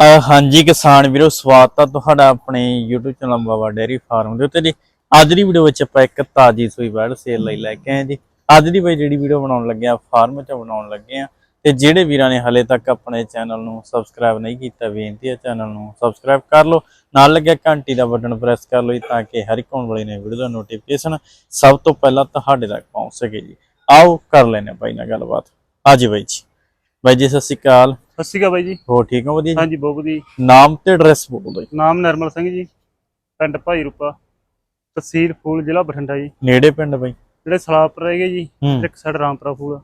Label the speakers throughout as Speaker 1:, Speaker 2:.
Speaker 1: ਹਾਂਜੀ ਕਿਸਾਨ ਵੀਰੋ, ਸਵਾਗਤ ਆ ਤੁਹਾਡਾ ਆਪਣੇ YouTube channel Baba dairy farm ਦੇ ਉੱਤੇ ਜੀ। ਅੱਜ ਦੀ ਵੀਡੀਓ ਵਿੱਚ ਆਪਾਂ ਇੱਕ ਤਾਜੀ ਸੂਈ ਬੈੜ ਸੇਲ ਲਈ ਲੈ ਕੇ ਆਏ ਜੀ। ਅੱਜ ਦੀ ਬਈ ਜਿਹੜੀ ਵੀਡੀਓ ਬਣਾਉਣ ਲੱਗੇ ਆ, ਫਾਰਮ 'ਚ ਬਣਾਉਣ ਲੱਗੇ ਆ। ਤੇ ਜਿਹੜੇ ਵੀਰਾਂ ਨੇ ਹਲੇ ਤੱਕ ਆਪਣੇ ਚੈਨਲ ਨੂੰ ਸਬਸਕ੍ਰਾਈਬ ਨਹੀਂ ਕੀਤਾ, ਬੇਨਤੀ ਹੈ ਚੈਨਲ ਨੂੰ ਸਬਸਕ੍ਰਾਈਬ ਕਰ ਲਓ। ਨਾਲ ਲੱਗਿਆ ਘੰਟੀ ਦਾ ਬਟਨ ਪ੍ਰੈਸ ਕਰ ਲਓ ਜੀ, ਤਾਂ ਕਿ ਹਰ ਇੱਕ ਆਉਣ ਵਾਲੀ ਨਵੀਂ ਵੀਡੀਓ ਦਾ ਨੋਟੀਫਿਕੇਸ਼ਨ ਸਭ ਤੋਂ ਪਹਿਲਾਂ ਤੁਹਾਡੇ ਤੱਕ ਪਹੁੰਚ ਸਕੇ ਜੀ। ਆਓ ਕਰ ਲੈਨੇ ਭਾਈ ਨਾਲ ਗੱਲਬਾਤ। ਹਾਂਜੀ ਬਾਈ ਜੀ। ਬਾਈ ਜੀ ਸਤਿ ਸ਼੍ਰੀ ਅਕਾਲ।
Speaker 2: ਸਤਿ ਸ਼੍ਰੀ ਅਕਾਲ ਬਾਈ ਜੀ।
Speaker 1: ਹੋ ਠੀਕ ਹੋ ਵਧੀਆ ਜੀ?
Speaker 2: ਹਾਂਜੀ ਬਹੁਤ ਵਧੀਆ ਜੀ।
Speaker 1: ਨਾਮ ਤੇ ਐਡਰੈਸ ਬੋਲ ਦਿਓ ਜੀ।
Speaker 2: ਨਾਮ ਨਰਮਲ ਸਿੰਘ ਜੀ ਪਿੰਡ ਭਾਈ ਰੂਪਾ ਤਹਿਸੀਲ ਫੂਲ ਜ਼ਿਲ੍ਹਾ ਬਠਿੰਡਾ ਜੀ।
Speaker 1: ਨੇੜੇ ਪਿੰਡ ਬਾਈ?
Speaker 2: ਜਿਹੜੇ ਸਲਾਪਰ ਰਹਿ ਗਏ ਜੀ
Speaker 1: ਹੂੰ।
Speaker 2: ਇੱਕ ਸਾਈਡ ਰਾਮਪੁਰਾ ਫੂਲ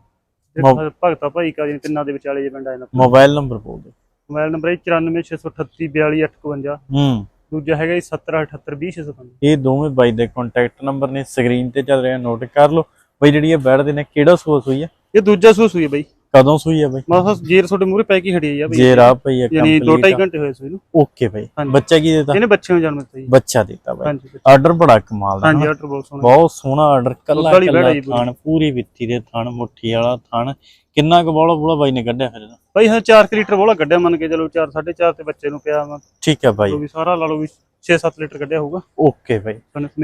Speaker 1: ਮੋ-
Speaker 2: ਇੱਕ ਭਗਤਾ ਭਾਈ ਕਾ ਜੀ ਤਿੰਨਾਂ ਦੇ ਵਿਚਾਲੇ ਜੇ ਪਿੰਡ ਆ ਜਾਂਦਾ
Speaker 1: ਮੋਬਾਈਲ ਨੰਬਰ ਬੋਲ ਦਿਓ।
Speaker 2: ਮੋਬਾਈਲ ਨੰਬਰ ਹੈ 9468342851
Speaker 1: ਹੂੰ।
Speaker 2: ਦੂਜਾ ਹੈਗਾ ਜੀ 7078200655
Speaker 1: ਇਹ ਦੋਵੇਂ ਬਾਈ ਦੇ ਕੰਟੈਕਟ ਨੰਬਰ ਨੇ ਸਕਰੀਨ ਤੇ ਚੱਲ ਰਿਹਾ ਨੋਟ ਕਰ ਲਓ। ਬਾਈ ਜਿਹੜੀ ਇਹ ਬੈਠਦੇ ਨੇ ਕਿਹੜਾ ਸੂਆ ਸੂਈ ਆ?
Speaker 2: ਇਹ ਦੂਜਾ ਸੂਸ ਹੋਈ ਹੈ ਬਾਈ।
Speaker 1: ਕਦੋਂ ਸੂਈ ਆ ਬਾਈ?
Speaker 2: ਮਸਾ ਜੇਰ ਤੁਹਾਡੇ ਮੂਹਰੇ ਪੈ ਕੇ ਖੜੀ ਹੈ ਬਾਈ।
Speaker 1: ਜੇ ਰਾਹ ਪਈ ਆ
Speaker 2: ਯਾਨੀ 2.5
Speaker 1: ਕੰਪਲੀਟ
Speaker 2: ਘੰਟੇ ਹੋਏ ਸੂਈ ਨੂੰ।
Speaker 1: ਓਕੇ ਬਾਈ। ਬੱਚਾ ਕੀ ਦਿੱਤਾ?
Speaker 2: ਇਹਨੇ ਬੱਚੇ ਨੂੰ ਜਨਮ ਦਿੱਤਾ ਜੀ।
Speaker 1: ਬੱਚਾ ਦਿੱਤਾ ਬਾਈ। ਆਰਡਰ ਬੜਾ ਕਮਾਲ ਦਾ
Speaker 2: ਹਾਂਜੀ? ਆਰਡਰ ਬਹੁਤ ਸੋਹਣਾ।
Speaker 1: ਬਹੁਤ ਸੋਹਣਾ ਆਰਡਰ ਕੱਲਾ ਕੱਲਾ
Speaker 2: ਆ।
Speaker 1: ਥਣ ਪੂਰੀ ਵਿੱਥੀ ਦੇ ਥਣ ਮੁੱਠੀ ਵਾਲਾ ਥਣ। ਕਿੰਨਾ ਕੁ ਬੋਲਾ ਬੋਲਾ ਬਾਈ ਨੇ ਕੱਢਿਆ ਫਿਰ ਇਹਦਾ?
Speaker 2: ਬਾਈ ਹਾਂ 4 ਲੀਟਰ ਬੋਲਾ ਕੱਢਿਆ ਮੰਨ ਕੇ ਚਲੋ 4 4.5 ਤੇ ਬੱਚੇ ਨੂੰ ਪਿਆ ਵਾ।
Speaker 1: ਠੀਕ ਆ ਬਾਈ।
Speaker 2: ਵੀ ਸਾਰਾ ਲਾ ਲਓ ਵੀ 6-7 ਲੀਟਰ ਕੱਢਿਆ ਹੋਊਗਾ।
Speaker 1: ਓਕੇ ਬਾਈ।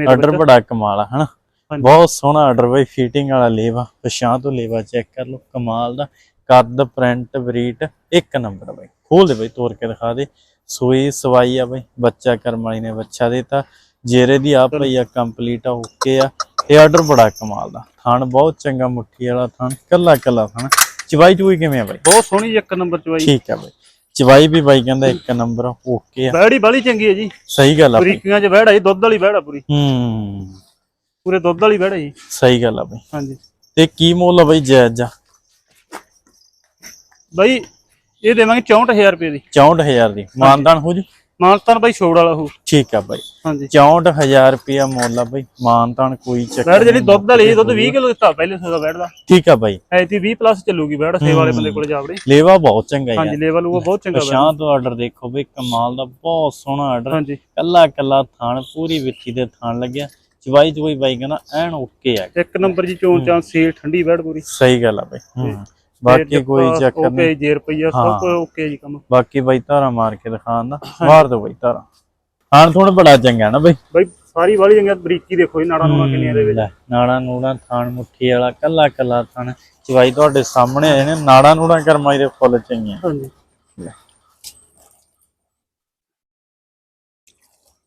Speaker 1: ਆਰਡਰ ਬੜਾ ਕਮਾਲ ਆ ਹਨਾ। ਬਹੁਤ ਸੋਹਣਾ ਆਰਡਰ ਬਾਈ। ਫੀਟਿੰਗ ਵਾਲਾ ਲੇਵਾ ਪਛਾਂ ਤੋਂ ਲੇਵਾ ਚੈੱਕ ਕਰ ਲਓ। ਕਮਾਲ ਦਾ। ਕੱਦ ਪ੍ਰਿੰਟ ਬਰੀਟ ਇੱਕ ਨੰਬਰ ਬਾਈ। ਖੋਲ ਦੇ ਬਾਈ ਤੋੜ ਕੇ ਦਿਖਾ ਦੇ। ਸੂਈ ਸਵਾਈ ਆ ਬਾਈ। ਬੱਚਾ ਕਰਮ ਵਾਲੀ ਨੇ ਬੱਚਾ ਦੇਤਾ। ਜੇਰੇ ਦੀ ਆ ਪਈ ਆ ਕੰਪਲੀਟ ਆ ਓਕੇ ਆ। ਤੇ ਆਰਡਰ ਬੜਾ ਕਮਾਲ ਦਾ। ਥਣ ਬਹੁਤ ਚੰਗਾ ਮੁੱਠੀ ਵਾਲਾ ਥਣ। ਕੱਲਾ ਕੱਲਾ ਥਣ। ਚਵਾਈ ਚੂਈ ਕਿਵੇਂ ਆ ਬਾਈ?
Speaker 2: ਬਹੁਤ ਸੋਹਣੀ ਇੱਕ ਨੰਬਰ ਚ ਬਾਈ
Speaker 1: ਠੀਕ ਆ ਬਾਈ। ਚਵਾਈ ਵੀ ਬਾਈ ਕਹਿੰਦਾ ਇੱਕ ਨੰਬਰ ਓਕੇ ਆ।
Speaker 2: ਬੈੜੀ ਬਾਲੀ ਚੰਗੀ ਹੈ ਜੀ।
Speaker 1: ਸਹੀ ਗੱਲ ਆ
Speaker 2: ਬਰੀਕੀਆਂ ਚ ਬੈੜ ਜੀ ਦੁੱਧ ਵਾਲੀ ਬੈੜ ਪੂਰੀ।
Speaker 1: ਹੂੰ।
Speaker 2: ਪੂਰੇ ਦੁੱਧ ਵਾਲੀ ਬੈੜ ਜੀ।
Speaker 1: ਸਹੀ ਗੱਲ ਆ ਬਾਈ।
Speaker 2: ਹਾਂਜੀ।
Speaker 1: ਤੇ ਕੀ ਮੁੱਲ ਆ ਬਾਈ ਜਾਇਜ਼ ਆ?
Speaker 2: ਬਾਈ ਇਹ ਦੇਵਾਂਗੇ 64000 ਰੁਪਏ ਦੀ।
Speaker 1: 64000 ਦੀ। ਮਾਨਦਾਨ ਹੋ ਜੀ?
Speaker 2: ਮਾਨਤਾਨ ਬਾਈ ਛੋੜ ਵਾਲਾ ਹੋ।
Speaker 1: ਠੀਕ ਆ ਬਾਈ।
Speaker 2: ਹਾਂਜੀ।
Speaker 1: 64000 ਰੁਪਿਆ ਮੁੱਲ ਆ ਬਾਈ। ਮਾਨਤਾਨ ਕੋਈ ਚੱਕਰ
Speaker 2: ਬੈੜ ਜਿਹੜੀ। ਦੁੱਧ ਵਾਲੀ ਇਹ ਦੁੱਧ 20 ਕਿਲੋ ਦਿੱਤਾ ਪਹਿਲੇ ਸੋਦਾ ਬੈੜ ਦਾ
Speaker 1: ਠੀਕ ਆ ਬਾਈ।
Speaker 2: ਐਤੀ 20 ਪਲੱਸ ਚੱਲੂਗੀ ਬੈੜ ਸੇਵਾ ਵਾਲੇ ਬੰਦੇ ਕੋਲੇ ਜਾਵੜੇ।
Speaker 1: ਲੇਵਾ ਬਹੁਤ ਚੰਗਾ
Speaker 2: ਹਾਂਜੀ
Speaker 1: ਹੈ
Speaker 2: ਲੈਵਲ ਉਹ ਬਹੁਤ ਚੰਗਾ ਬੈੜ
Speaker 1: ਪਛਾਂ ਤੋਂ ਆਰਡਰ ਦੇਖੋ ਬਈ ਕਮਾਲ ਦਾ ਬਹੁਤ ਸੋਹਣਾ ਆਰਡਰ
Speaker 2: ਹਾਂਜੀ।
Speaker 1: ਕੱਲਾ ਕੱਲਾ ਥਾਣ ਪੂਰੀ ਵਿੱਥੀ ਦੇ ਥਾਣ ਲੱਗਿਆ। ਚਵਾਈ ਚਵਾਈ ਬਾਈ ਕਹਿੰਦਾ ਐਨ ਓਕੇ ਆ।
Speaker 2: ਇੱਕ ਨੰਬਰ ਜੀ ਚੋਣ ਚਾਂ ਸੇਲ ਠੰਡੀ ਬੈੜ ਪੂਰੀ।
Speaker 1: ਸਹੀ ਗੱਲ ਆ ਬਾਈ। ਹੂੰ। ਬਾਕੀ ਕੋਈ ਚੱਕਰ ਨਹੀਂ।
Speaker 2: ਓਕੇ ਜੇ ਰੁਪਈਆ
Speaker 1: ਹਾਂ।
Speaker 2: ਸਭ ਕੁਝ ਓਕੇ ਜੀ ਕੰਮ।
Speaker 1: ਬਾਕੀ ਬਾਈ ਧਾਰਾ ਮਾਰ ਕੇ ਦਿਖਾਉਣ ਦਾ। ਮਾਰ ਦੋ ਬਾਈ ਧਾਰਾ। ਥਾਣ ਥੋੜਾ ਬੜਾ ਚੰਗਾ ਨਾ ਬਾਈ।
Speaker 2: ਬਾਈ ਸਾਰੀ ਵਾਲੀ ਚੰਗਾ ਬਰੀਕੀ ਦੇਖੋ ਜੀ ਨਾੜਾ ਨੂੜਾ ਕਿੰਨੀਆਂ ਦੇ ਵਿੱਚ।
Speaker 1: ਨਾੜਾ ਨੂੜਾ ਥਾਣ ਮੁੱਠੀ ਵਾਲਾ ਕੱਲਾ ਕੱਲਾ ਥਾਣ। ਚਵਾਈ ਤੁਹਾਡੇ ਸਾਹਮਣੇ ਆਏ ਨੇ ਨਾੜਾ ਨੂੜਾ ਕਰਮਾਈ ਦੇ ਫੁੱਲ ਚੰਗੀਆਂ।
Speaker 2: ਹਾਂਜੀ।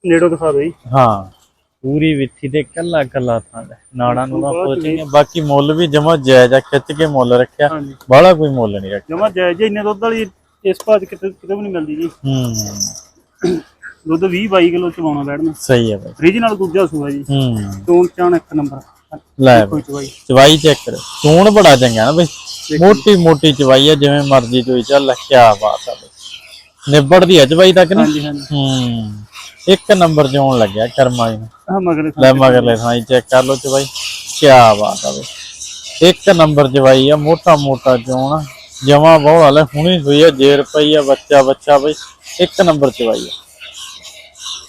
Speaker 2: ਨੇੜੋਂ ਦਿਖਾ ਦਿਓ ਜੀ।
Speaker 1: ਹਾਂ। ਪੂਰੀ ਵਿੱਥੀ ਤੇ ਕੱਲਾ ਕੱਲਾ ਥਾਂ ਲੈ ਨਾੜਾ
Speaker 2: ਬਹੁਤ
Speaker 1: ਫੁੱਲ ਚੰਗੀਆਂ ਬਾਕੀ ਮੁੱਲ ਵੀ ਜਮਾ ਜਾਇਜ਼ ਆ ਖਿੱਚ ਕੇ ਮੁੱਲ ਰੱਖਿਆ। ਬਾਹਲਾ ਕੋਈ ਮੁੱਲ ਨਹੀਂ ਰੱਖਿਆ।
Speaker 2: ਜਮਾ ਜਾਇਜ਼ ਜੀ ਇੰਨੇ ਦੁੱਧ ਵਾਲੀ ਇਸ ਭਾਜ ਕਿਤੇ ਕਿਤੇ ਵੀ ਨਹੀਂ ਮਿਲਦੀ ਜੀ।
Speaker 1: ਹੂੰ।
Speaker 2: ਦੁੱਧ 20 22 ਕਿਲੋ ਚਵਾਉਣਾ ਬੈਠਣਾ।
Speaker 1: ਸਹੀ ਹੈ ਬਾਈ।
Speaker 2: ਫ੍ਰਿਜ ਨਾਲ ਦੂਜਾ ਸੂਆ ਜੀ।
Speaker 1: ਹੂੰ।
Speaker 2: ਚੋਣ ਚਾਣ ਇੱਕ ਨੰਬਰ।
Speaker 1: ਲੈ
Speaker 2: ਚਵਾਈ।
Speaker 1: ਚੈੱਕ ਕਰੋ ਚੂਣ ਬੜਾ ਚੰਗਾ ਨਾ ਬਈ। ਮੋਟੀ ਮੋਟੀ ਚਵਾਈ ਆ ਜਿਵੇਂ ਮਰਜ਼ੀ ਚੋਈ ਚੱਲ ਕਿਆ ਬਾਤ ਆ ਬਈ। ਨਿਬੜਦੀ ਆ ਚਵਾਈ ਤੱਕ ਨਹੀਂ
Speaker 2: ਹਾਂਜੀ ਹਾਂਜੀ।
Speaker 1: ਹੂੰ। ਇੱਕ ਨੰਬਰ ਚੋਣ ਲੱਗਿਆ ਕਰਮਾਂ ਨੂੰ।
Speaker 2: ਆ ਮਗਰ
Speaker 1: ਲੈ ਥਾਂ ਚੈੱਕ ਕਰ ਲਓ ਚਵਾਈ ਕਿਆ ਬਾਤ ਆ ਬਈ। ਇੱਕ ਨੰਬਰ ਚਵਾਈ ਆ ਮੋਟਾ ਮੋਟਾ ਆ। ਜਮਾ ਬਹੁਤ ਹਾਲੇ ਹੁਣੀ ਹੋਈ ਆ ਜੇਰ ਪਈ ਆ ਬੱਚਾ ਬੱਚਾ ਬਈ ਇੱਕ ਨੰਬਰ ਚਵਾਈ ਆ।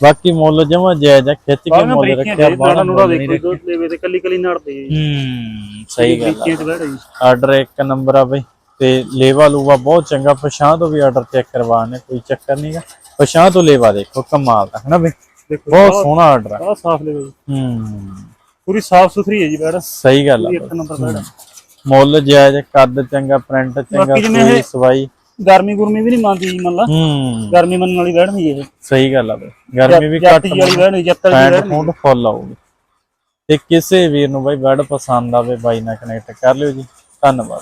Speaker 1: ਬਾਕੀ ਮੁੱਲ ਜਮਾ ਜਾਇਜ਼ ਆ ਖਿੱਚ ਕੇ ਮੁੱਲ ਰੱਖਿਆ ਬਾਹਲਾ
Speaker 2: ਨਾੜਾ ਦੇਖੋ ਲੈਵੇ ਤੇ ਕੱਲੀ ਕੱਲੀ ਨਾੜਦੇ
Speaker 1: ਹੂੰ ਸਹੀ ਗੱਲ ਆ।
Speaker 2: ਚ
Speaker 1: ਆਰਡਰ ਇੱਕ ਨੰਬਰ ਆ ਬਈ ਤੇ ਲੇਵਾ ਲੂਵਾ ਬਹੁਤ ਚੰਗਾ ਪਛਾਂ ਤੋਂ ਵੀ ਆਰਡਰ ਚੈੱਕ ਕਰਵਾਣੇ ਕੋਈ ਚੱਕਰ ਨਹੀਂਗਾ ਪਛਾਂ ਤੋਂ ਲੇਵਾ ਦੇਖੋ ਕਮਾਲ ਦਾ ਹਨਾ ਬਈ?
Speaker 2: ਦੇਖੋ
Speaker 1: ਬਹੁਤ ਸੋਹਣਾ ਆਰਡਰ ਆ।
Speaker 2: ਆ ਸਾਫ਼ ਲੈਵੇ ਜੀ।
Speaker 1: ਹੂੰ।
Speaker 2: ਪੂਰੀ ਸਾਫ਼ ਸੁਥਰੀ ਹੈ ਜੀ ਬੈੜ
Speaker 1: ਸਹੀ ਗੱਲ ਬਈ।
Speaker 2: ਇੱਕ ਨੰਬਰ ਬੈੜ
Speaker 1: ਮੁੱਲ ਜਾਇਜ਼ ਕੱਦ ਚੰਗਾ ਪ੍ਰਿੰਟ ਚੰਗਾ
Speaker 2: ਇਹ-
Speaker 1: ਸਵਾਈ।
Speaker 2: ਗਰਮੀ ਗੁਰਮੀ ਵੀ ਨਹੀਂ ਮੰਨਦੀ ਜੀ ਮੰਨ ਲਾ।
Speaker 1: ਹੂੰ।
Speaker 2: ਗਰਮੀ ਮੰਨਣ ਵਾਲੀ ਬੈੜ ਨਹੀਂ ਇਹ।
Speaker 1: ਸਹੀ ਗੱਲ ਆ ਬਈ। ਗਰਮੀ ਵੀ ਘੱਟ
Speaker 2: ਵਾਲੀ ਬੈੜ ਨਹੀਂ ਜੱਤ ਵਾਲੀ
Speaker 1: ਪੈਂਟ ਫੁੱਟ ਫੁੱਲ ਆਊਗੀ। ਤੇ ਕਿਸੇ ਵੀਰ ਨੂੰ ਬਾਈ ਬੈਡ ਪਸੰਦ ਆਵੇ ਬਾਈ ਨਾਲ ਕਨੈਕਟ ਕਰ ਲਿਓ ਜੀ। ਧੰਨਵਾਦ।